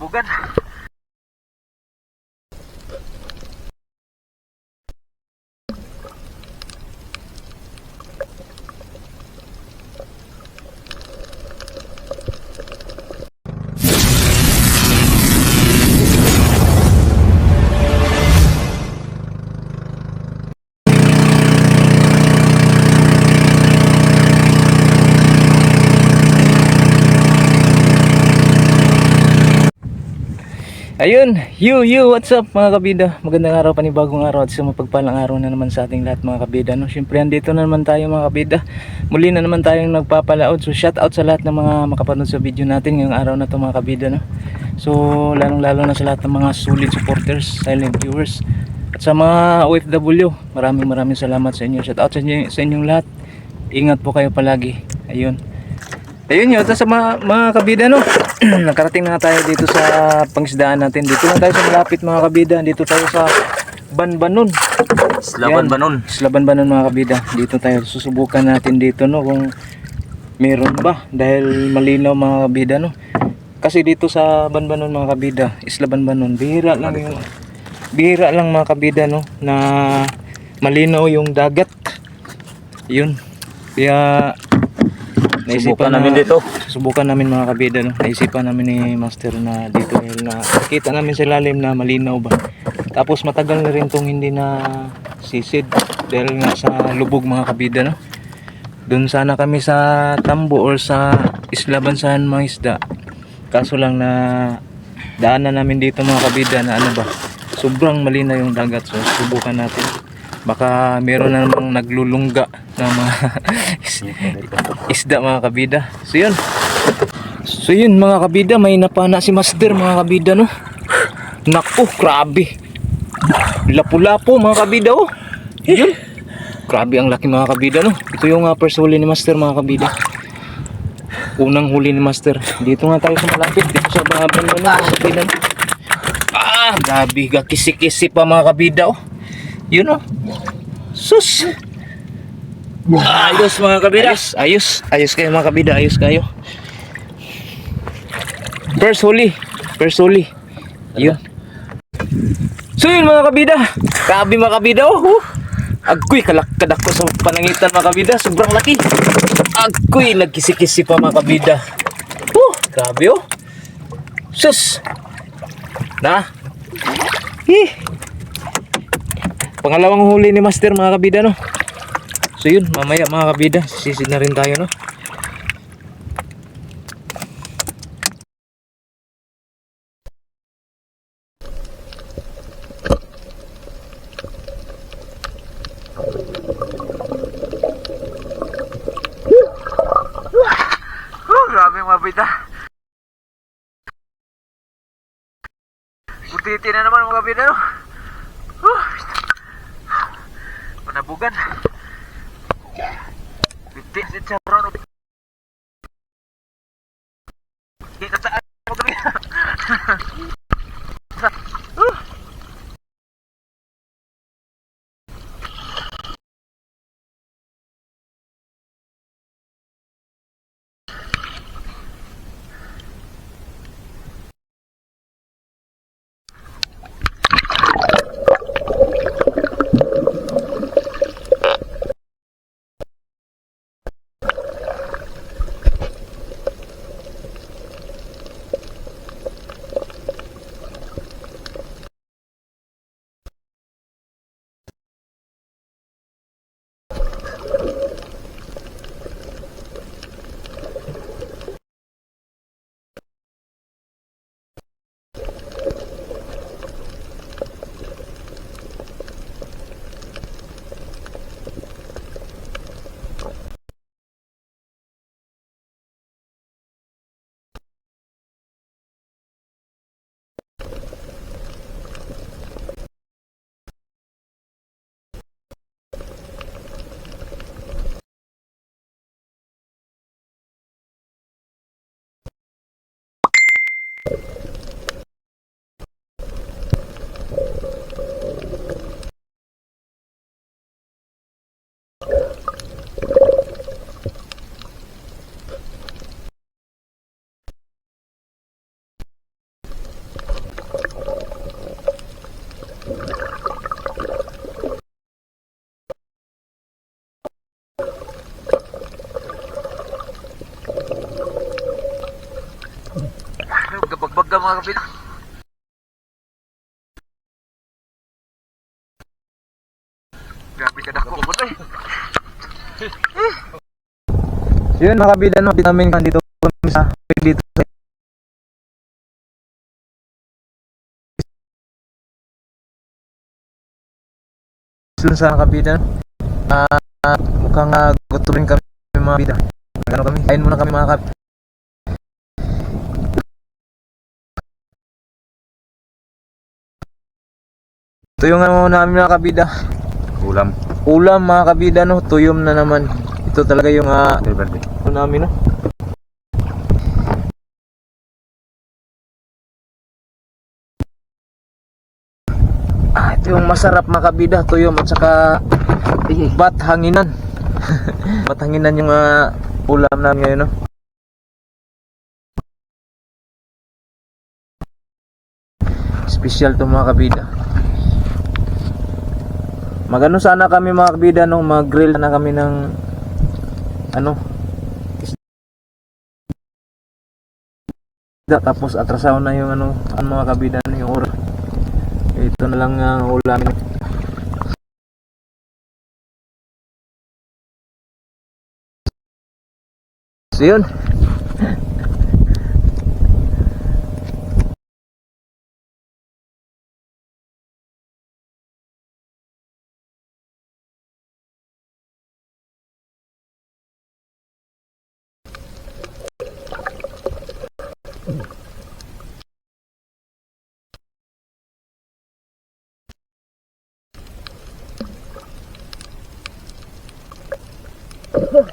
bukan? Ayun, you, you, what's up mga kabida? Magandang araw, panibagong araw at sa mapagpalang araw na naman sa ating lahat mga kabida. No? Siyempre, andito na naman tayo mga kabida. Muli na naman tayong nagpapalaod. So, shout out sa lahat ng mga makapanood sa video natin ngayong araw na to mga kabida. No? So, lalong lalo na sa lahat ng mga solid supporters, silent viewers. At sa mga OFW, maraming maraming salamat sa inyo. Shout out sa, inyo, sa inyong lahat. Ingat po kayo palagi. Ayun. Ayun yun, sa mga, mga kabida no, nakarating na tayo dito sa pangisdaan natin. Dito lang tayo sa malapit mga kabida. Dito tayo sa Banbanon. Slaban Yan. ba nun? Sa Banbanon mga kabida. Dito tayo susubukan natin dito no kung meron ba dahil malinaw mga kabida no. Kasi dito sa Banbanon mga kabida, Isla Banbanon, bihira lang yung bihira lang mga kabida no na malinaw yung dagat. Yun. Kaya Subukan namin dito. Subukan namin mga kabida no. Naisipan namin ni Master na dito dahil na kita namin sa lalim na malinaw ba. Tapos matagal na rin tong hindi na sisid dahil nga sa lubog mga kabida no. Doon sana kami sa Tambo or sa Isla Bansahan mga isda. Kaso lang na daanan namin dito mga kabida na ano ba. Sobrang malinaw yung dagat so subukan natin. Baka meron na namang naglulungga ng mga is- isda mga kabida. So yun. So yun mga kabida, may napana si Master mga kabida no. Naku, grabe. Lapu-lapu mga kabida oh. Yun. Grabe ang laki mga kabida no. Ito yung uh, first huli ni Master mga kabida. Unang huli ni Master. Dito nga tayo sa malapit. Dito sa mga banda. Ah, grabe. Kisi-kisi pa mga kabida oh. Yun oh. Sus. Ayos mga kabida. Ayos, ayos, ayos kayo mga kabida, ayos kayo. First huli, first huli. Yun. So yun mga kabida, grabe mga kabida oh. oh. Agoy, kalakad ako sa panangitan mga kabida, sobrang laki. Agoy, nagkisi-kisi pa mga kabida. Oh, grabe oh. Sus. Na. Eh. Pangalawang huli ni Master mga kabida no. So yun, mamaya mga kabida, sisid na rin tayo no. Oh, grabe mga bida. Butiti na naman mga bida no. Oh. Panabugan. Biti si Nagbagbag ka mga kabida. Grabe ka dako mo eh. So yun mga kabida, no, namin dito kami sa dito sa Dun sa kabida, ah mukhang uh, gusto rin kami mga kabida. Ano kami? Kain muna kami mga kabida. Ito yung ano namin mga kabida. Ulam. Ulam mga kabida no, tuyom na naman. Ito talaga yung ah, Favorite. ano namin no. Ah, ito yung masarap mga kabida, tuyom at saka bat hanginan. bat hanginan yung ah, ulam namin ngayon no. Special to mga kabida. Magano sana kami mga kabida no, mag-grill na kami ng ano tapos atrasaw na yung ano ang mga kabida yung oras. Ito na lang ang ulam. So yun.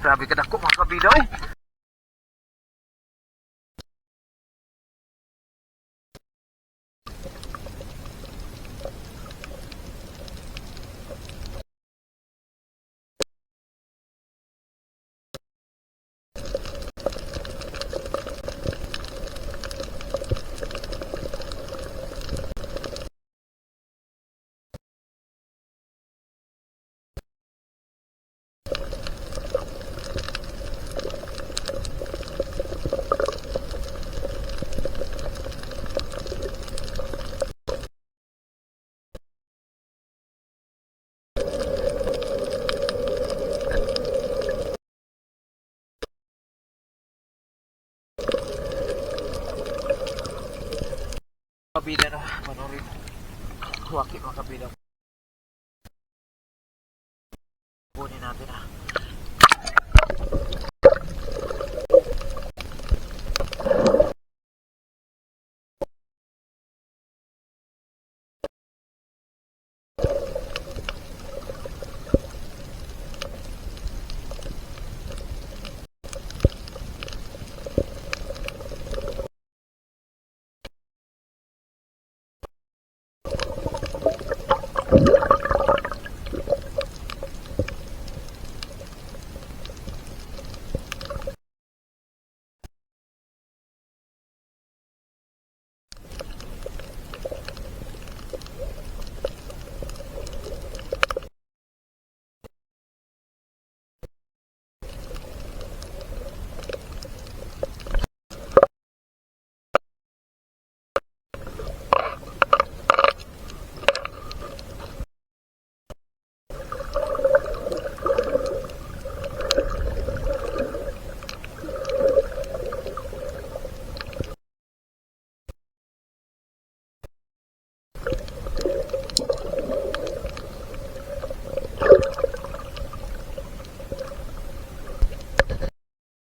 Grabe ka dako mga kabida Kabida na. Manorin. Waki mga kabida. Kunin natin ah.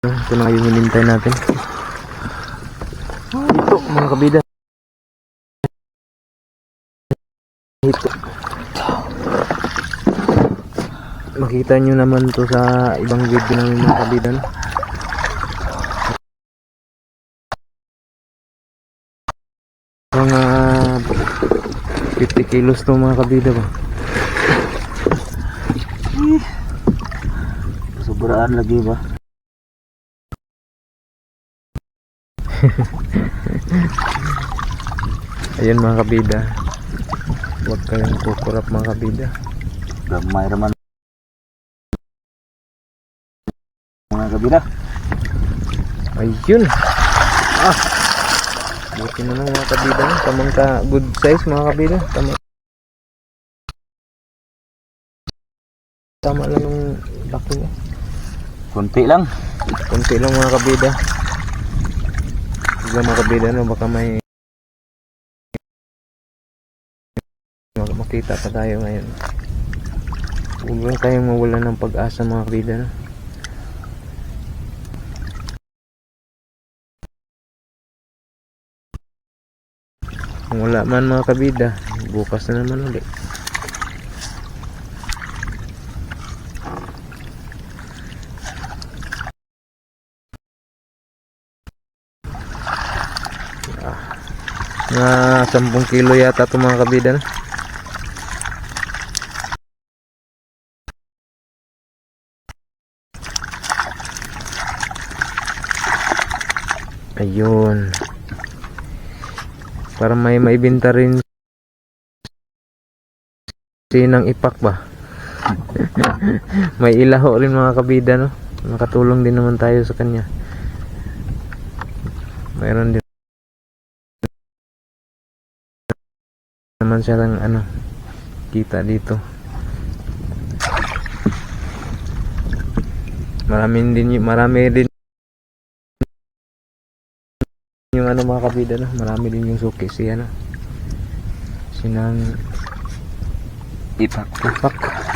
Ito na yung hinintay natin. Ito mga kabida. Ito. Makita nyo naman to sa ibang video namin mga kabida. no? Mga 50 kilos to mga kabida ba? Sobraan lagi ba? Ayun mga kabida. Huwag kayong kukurap mga kabida. Gamay raman. Mga kabila. Ayun. Ah. Buti na lang mga kabida. Tamang ka good size mga kabida. Tama. Tama lang yung laki niya. Kunti lang. Kunti lang mga kabida. Bigla mga kabida no, baka may Mak- makita pa tayo ngayon. Huwag lang tayong mawala ng pag-asa mga kabida no. Kung wala man mga kabida, bukas na naman ulit. Mga 10 kilo yata ito mga kabida? Ayun. Para may maibenta rin sinang ipak ba? may ilaho rin mga kabida no? Nakatulong din naman tayo sa kanya. Mayroon din naman siya ng ano kita dito. Marami din marami din yung ano mga kabida no? Marami din yung suki. Si ano sinang Ipak. ipak